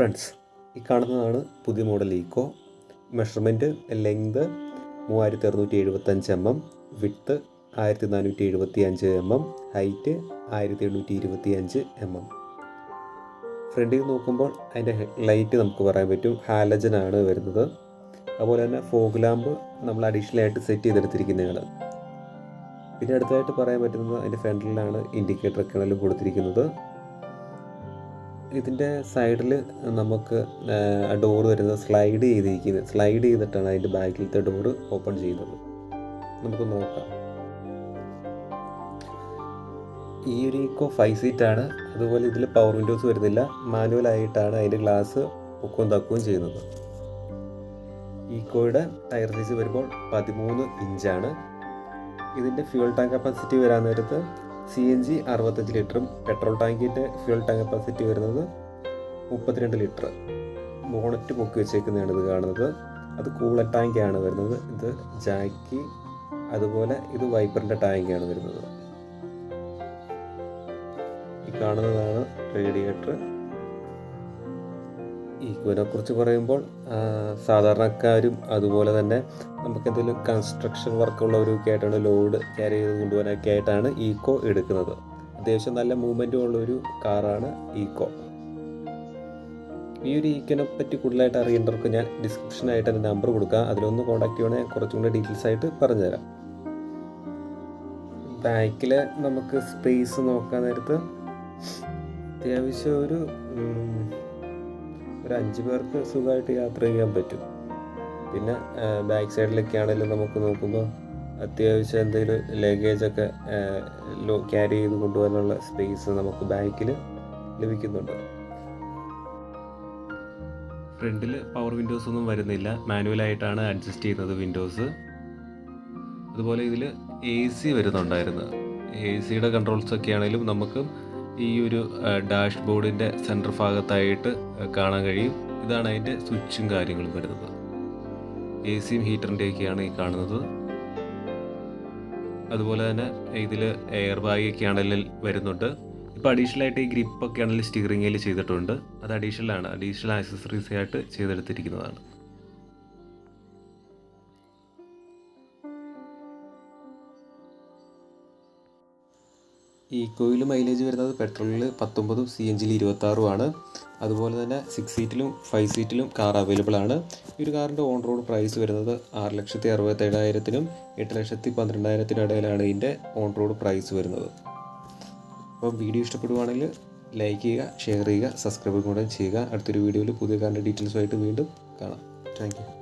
Friends ഈ കാണുന്നതാണ് പുതിയ മോഡൽ ഈക്കോ. മെഷർമെന്റ് ലെങ്ത് മൂവായിരത്തി അറുന്നൂറ്റി എഴുപത്തഞ്ച് എം എം വിട്ത്ത് ആയിരത്തി നാനൂറ്റി എഴുപത്തി അഞ്ച് എം എം ഹൈറ്റ് ആയിരത്തി എണ്ണൂറ്റി ഇരുപത്തി അഞ്ച് എം. എം ഫ്രണ്ടിൽ നോക്കുമ്പോൾ അതിന്റെ ലൈറ്റ് നമുക്ക് പറയാൻ പറ്റും. ഹാലജൻ ആണ് വരുന്നത്. അതുപോലെ തന്നെ ഫോഗ് ലാമ്പ് നമ്മൾ അഡീഷണൽ ആയിട്ട് സെറ്റ് ചെയ്തെടുത്തിരിക്കുന്നതാണ്. പിന്നെ അടുത്തതായിട്ട് പറയാൻ പറ്റുന്നത് അതിന്റെ ഫ്രണ്ടിലാണ് ഇൻഡിക്കേറ്റർ ആണെങ്കിലും കൊടുത്തിരിക്കുന്നത്. ഇതിന്റെ സൈഡിൽ നമുക്ക് ഡോർ വരുന്നത് സ്ലൈഡ് ചെയ്തിരിക്കുന്നത്. സ്ലൈഡ് ചെയ്തിട്ടാണ് അതിന്റെ ബാക്കിലത്തെ ഡോറ് ഓപ്പൺ ചെയ്യുന്നത്. നമുക്ക് നോക്കാം. ഈ ഒരു ഈക്കോ ഫൈവ് സീറ്റാണ് അതുപോലെ ഇതിൽ പവർ വിൻഡോസ് വരുന്നില്ല. മാനുവൽ ആയിട്ടാണ് അതിന്റെ ഗ്ലാസ് പൊക്കവും തക്കുകയും ചെയ്യുന്നത്. ഈക്കോയുടെ ടയർ സൈസ് വരുമ്പോൾ പതിമൂന്ന് ഇഞ്ചാണ് ഇതിന്റെ ഫ്യൂൾ ടാങ്ക് കപ്പാസിറ്റി വരാൻ നേരത്ത് സി എൻ ജി അറുപത്തഞ്ച് ലിറ്ററും പെട്രോൾ ടാങ്കിന്റെ ഫ്യൂൽ ടാങ്ക് കപ്പാസിറ്റി വരുന്നത് മുപ്പത്തിരണ്ട് ലിറ്റർ. ബോണറ്റ് പൊക്കി വെച്ചേക്കുന്നതാണ് ഇത് കാണുന്നത്. അത് കൂളർ ടാങ്കാണ് വരുന്നത്. ഇത് ജാക്കി അതുപോലെ ഇത് വൈപ്പറിന്റെ ടാങ്കാണ് വരുന്നത്. ഈ കാണുന്നതാണ് റേഡിയേറ്റർ. ഈക്വനെ കുറിച്ച് പറയുമ്പോൾ സാധാരണക്കാരും അതുപോലെ തന്നെ നമുക്ക് എന്തെങ്കിലും കൺസ്ട്രക്ഷൻ വർക്കുള്ളവരൊക്കെ ആയിട്ടാണ് ലോഡ് ക്യാരി ചെയ്ത് കൊണ്ടുപോകാനൊക്കെ ആയിട്ടാണ് ഈക്കോ എടുക്കുന്നത്. അത്യാവശ്യം നല്ല മൂവ്മെന്റും ഉള്ളൊരു കാറാണ് ഈക്കോ ഈ ഒരു ഈക്കോനെ പറ്റി കൂടുതലായിട്ട് അറിയേണ്ടവർക്ക് ഞാൻ ഡിസ്ക്രിപ്ഷനായിട്ട് എന്റെ നമ്പർ കൊടുക്കാം. അതിലൊന്ന് കോൺടാക്ട് ചെയ്യണമെങ്കിൽ കുറച്ചും കൂടെ ഡീറ്റെയിൽസ് ആയിട്ട് പറഞ്ഞുതരാം. ബാക്കിൽ നമുക്ക് സ്പേസ് നോക്കാൻ നേരത്ത് അത്യാവശ്യം ഒരു ഒരു അഞ്ച് പേർക്ക് സുഖമായിട്ട് യാത്ര ചെയ്യാൻ പറ്റും. പിന്നെ ബാക്ക് സൈഡിലൊക്കെ ആണെങ്കിലും നമുക്ക് നോക്കുമ്പോൾ അത്യാവശ്യം എന്തെങ്കിലും ലഗേജൊക്കെ ലോ ക്യാരി ചെയ്ത് കൊണ്ടുപോകാനുള്ള സ്പേസ് നമുക്ക് ബാക്കിൽ ലഭിക്കുന്നുണ്ട്. ഫ്രണ്ടിൽ പവർ വിൻഡോസ് ഒന്നും വരുന്നില്ല. മാനുവലായിട്ടാണ് അഡ്ജസ്റ്റ് ചെയ്യുന്നത് വിൻഡോസ് അതുപോലെ ഇതിൽ എ സി വരുന്നുണ്ടായിരുന്നു. എ സിയുടെ കൺട്രോൾസ് ഒക്കെ ആണെങ്കിലും നമുക്ക് ഈ ഒരു ഡാഷ് ബോർഡിന്റെ സെന്റർ ഭാഗത്തായിട്ട് കാണാൻ കഴിയും. ഇതാണ് അതിന്റെ സ്വിച്ചും കാര്യങ്ങളും വരുന്നത്. എ സിയും ഹീറ്ററിന്റെയൊക്കെയാണ് ഈ കാണുന്നത്. അതുപോലെ തന്നെ ഇതിൽ എയർ ബാഗൊക്കെ ആണെങ്കിൽ വരുന്നുണ്ട്. ഇപ്പോൾ അഡീഷണൽ ആയിട്ട് ഈ ഗ്രിപ്പൊക്കെ ആണെങ്കിൽ സ്റ്റിയറിങ്ങിൽ ചെയ്തിട്ടുണ്ട്. അത് അഡീഷണൽ ആണ്. അഡീഷണൽ ആക്സസറീസ് ആയിട്ട് ചെയ്തെടുത്തിരിക്കുന്നതാണ്. ഈക്കോയിൽ മൈലേജ് വരുന്നത് പെട്രോളിൽ പത്തൊമ്പതും സി എൻ ജിയിൽ ഇരുപത്താറുമാണ്. അതുപോലെ തന്നെ സിക്സ് സീറ്റിലും ഫൈവ് സീറ്റിലും കാർ അവൈലബിൾ ആണ്. ഈ ഒരു കാറിന്റെ ഓൺ റോഡ് പ്രൈസ് വരുന്നത് ആറ് ലക്ഷത്തി അറുപത്തേഴായിരത്തിനും എട്ട് ലക്ഷത്തി പന്ത്രണ്ടായിരത്തിനും ഇടയിലാണ് ഇതിന്റെ ഓൺ റോഡ് പ്രൈസ് വരുന്നത്. അപ്പം വീഡിയോ ഇഷ്ടപ്പെടുവാണെങ്കിൽ ലൈക്ക് ചെയ്യുക ഷെയർ ചെയ്യുക സബ്സ്ക്രൈബ് കൂടെ ചെയ്യുക. അടുത്തൊരു വീഡിയോയിൽ പുതിയ കാറിന്റെ ഡീറ്റെയിൽസുമായിട്ട് വീണ്ടും കാണാം. താങ്ക്